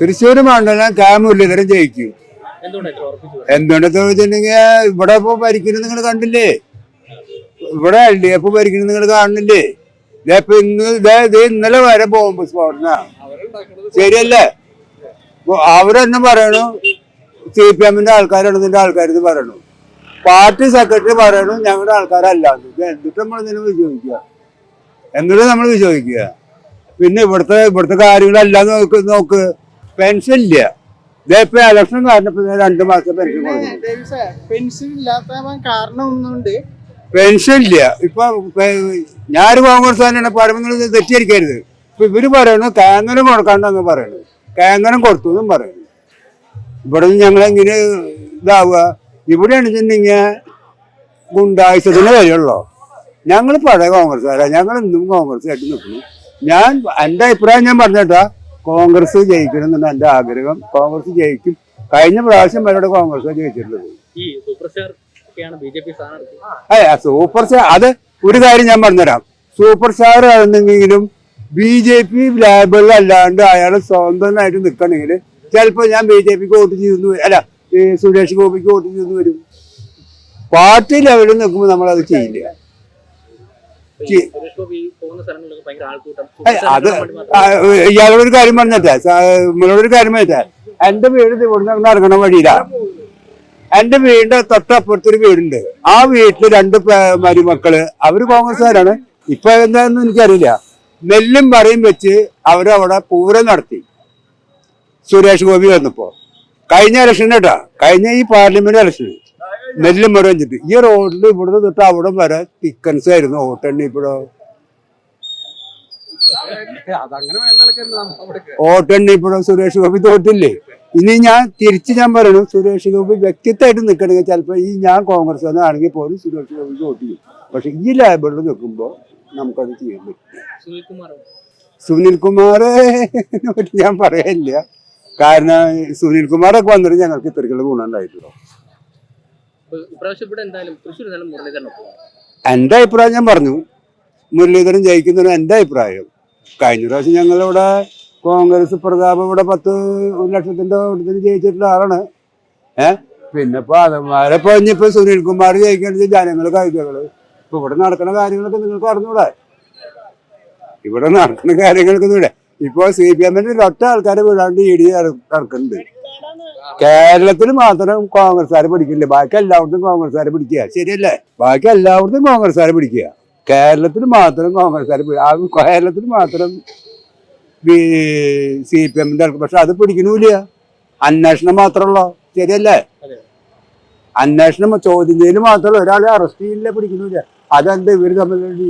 തൃശ്ശൂർ മണ്ഡലം കെ മുരളീധരൻ ജയിക്കും. എന്തുകൊണ്ടെന്ന് വെച്ചിട്ടുണ്ടെങ്കിൽ ഇവിടെ ഇപ്പൊ ഭരിക്കുന്നത് നിങ്ങൾ കണ്ടില്ലേ? ഇവിടെ എൽ ഡി എഫ് ഭരിക്കുന്നത് നിങ്ങൾ കാണുന്നില്ലേ? ഇപ്പൊ ഇന്ന് ദേ ഇന്നലെ വരെ ബോംബ് സ്ഫോടന. ശരിയല്ലേ? അവരെന്നെ പറയണു. സി പി എമ്മിന്റെ ആൾക്കാരാണ് ഇതിന്റെ ആൾക്കാരെന്ന് പറയണു. പാർട്ടി സെക്രട്ടറി പറയണു ഞങ്ങളുടെ ആൾക്കാരല്ല. ഇത് എന്നിട്ട് നമ്മൾ ഇതിനെ വിശ്വസിക്കുക? എന്നിട്ട് നമ്മൾ വിശ്വസിക്കുക? പിന്നെ ഇവിടുത്തെ ഇവിടുത്തെ കാര്യങ്ങളെല്ലാം നോക്ക് നോക്ക്. പെൻഷൻ ഇല്ല. ഇപ്പൊ ഇലക്ഷൻ കാരണം രണ്ടു മാസം പെൻഷൻ പെൻഷൻ ഇല്ലാത്ത കാരണം ഒന്നുണ്ട്. പെൻഷൻ ഇല്ല. ഇപ്പൊ ഞാനൊരു കോൺഗ്രസ് തന്നെയാണ് പറയുമ്പോൾ തെറ്റിദ്ധരിക്കരുത്. ഇപ്പൊ ഇവർ പറയണു കേന്ദ്രം കൊടുക്കാണ്ടെന്ന് പറയണു. കേന്ദ്രം കൊടുത്തു എന്നും പറയുന്നു ഇവിടെ നിന്ന് ഞങ്ങൾ എങ്ങനെ ഇതാവുക. ഇവിടെയാണ് ചെന്നിങ്ങ ഗുണ്ടായുസത്തിന് വരികയുള്ളൂ ഞങ്ങൾ പഴയ കോൺഗ്രസ്സുകാരാ. ഞങ്ങൾ ഇന്നും കോൺഗ്രസ് ആയിട്ട് നിൽക്കുന്നു. ഞാൻ എന്റെ അഭിപ്രായം ഞാൻ പറഞ്ഞേട്ടാ കോൺഗ്രസ് ജയിക്കണം എന്നാണ് എന്റെ ആഗ്രഹം. കോൺഗ്രസ് ജയിക്കും. കഴിഞ്ഞ പ്രാവശ്യം വരോട് കോൺഗ്രസ് ജയിച്ചിട്ടുള്ളത്. സൂപ്പർ സ്റ്റാർ അത് ഒരു കാര്യം ഞാൻ പറഞ്ഞുതരാം. സൂപ്പർ സ്റ്റാർ ആണെന്നെങ്കിലും ബി ജെ പി ലാബിൾ അല്ലാണ്ട് അയാൾ സ്വന്തമായിട്ട് നിൽക്കണമെങ്കിൽ ചിലപ്പോൾ ഞാൻ ബി ജെ പിക്ക് വോട്ട് ചെയ്യുന്നു അല്ല സുരേഷ് ഗോപിക്ക് വോട്ട് ചെയ്യുന്നു വരും. പാർട്ടി ലെവലിൽ നിൽക്കുമ്പോൾ നമ്മൾ അത് ചെയ്യില്ല. അത് ഇയാളോടൊരു കാര്യം പറഞ്ഞേ നമ്മളോടൊരു കാര്യം പറഞ്ഞേ എന്റെ വീട് ഇവിടുന്ന് അങ്ങനെ നടക്കണ വഴിയില്ല എന്റെ വീടിന്റെ തൊട്ടപ്പുറത്തൊരു വീടുണ്ട്. ആ വീട്ടിൽ രണ്ട് മരുമക്കൾ. അവർ കോൺഗ്രസ്സുകാരാണ്. ഇപ്പൊ എന്താണെന്ന് എനിക്കറിയില്ല. നെല്ലും പറയും വെച്ച് അവരവിടെ പൂരം നടത്തി. സുരേഷ് ഗോപി വന്നപ്പോ. കഴിഞ്ഞ ഇലക്ഷൻ കേട്ടാ. കഴിഞ്ഞ ഈ പാർലമെന്റ് ഇലക്ഷൻ നെല്ലും മരം വെച്ചിട്ട്. ഈ റോഡിൽ ഇവിടുന്ന് തൊട്ട് അവിടെ വരെ തിക്കൻസ് ആയിരുന്നു. ഓട്ടെണ്ണി ഇപ്പോഴോ? ഓട്ടെണ്ണി ഇപ്പോഴും സുരേഷ് ഗോപി തോറ്റില്ലേ? ഇനി ഞാൻ തിരിച്ച് ഞാൻ പറയുന്നു സുരേഷ് ഗോപി വ്യക്തിത്വമായിട്ട് നിൽക്കണമെങ്കിൽ ചിലപ്പോൾ ഈ ഞാൻ കോൺഗ്രസ് ആണെങ്കിൽ പോലും സുരേഷ് ഗോപി ചെയ്യും പക്ഷെ ഈ ലേബിളിൽ നിൽക്കുമ്പോൾ നമുക്കത് ചെയ്യാൻ പറ്റും സുനിൽകുമാറോ സുനിൽ കുമാറെ ഞാൻ പറയില്ല കാരണം സുനിൽ കുമാറൊക്കെ വന്നിട്ട് ഞങ്ങൾക്ക് ഇത്രയ്ക്കുള്ള ഗുണം ഉണ്ടായിട്ടുള്ളൂ. എന്റെ അഭിപ്രായം ഞാൻ പറഞ്ഞു. മുരളീധരൻ ജയിക്കുന്നതിന് എന്റെ അഭിപ്രായം. കഴിഞ്ഞ പ്രാവശ്യം ഞങ്ങളിവിടെ കോൺഗ്രസ് പ്രതാപം ഇവിടെ പത്ത് ഒരു ലക്ഷത്തിന്റെ ഓട്ടത്തിന് ജയിച്ചിട്ടുള്ള ആളാണ്. ഏ? പിന്നെ ഇപ്പൊ അതന്മാരെ ഇപ്പൊ ഇനിയിപ്പോ സുനിൽ കുമാർ ജയിക്കണമെങ്കിൽ ജനങ്ങൾ കവിതകൾ ഇപ്പൊ ഇവിടെ നടക്കുന്ന കാര്യങ്ങളൊക്കെ നിങ്ങൾക്ക് അറിഞ്ഞൂടെ. ഇവിടെ നടക്കുന്ന കാര്യങ്ങളൊക്കെ ഇവിടെ ഇപ്പൊ സി പി എമ്മിന്റെ ഒറ്റ ആൾക്കാരെ വിടാണ്ട് ഇ ഡി നടക്കുന്നുണ്ട്. കേരളത്തിൽ മാത്രം കോൺഗ്രസ്സുകാരെ പിടിക്കില്ല. ബാക്കി എല്ലായിടത്തും കോൺഗ്രസ്സുകാരെ പിടിക്കുക. ശരിയല്ലേ? ബാക്കി എല്ലായിടത്തും കോൺഗ്രസ്സുകാരെ പിടിക്കുക. കേരളത്തിൽ മാത്രം കോൺഗ്രസ്സുകാരെ കേരളത്തിൽ മാത്രം സി പി എമ്മിന്റെ ആൾക്ക് പക്ഷെ അത് പിടിക്കണില്ല. അന്വേഷണം മാത്രമുള്ളൂ ശരിയല്ലേ. അന്വേഷണം ചോദ്യം ചെയ്യൽ മാത്രമല്ല ഒരാളെ അറസ്റ്റ് ചെയ്യില്ല പിടിക്കണില്ല. അതെന്താ ഇവർ തമ്മിലുള്ള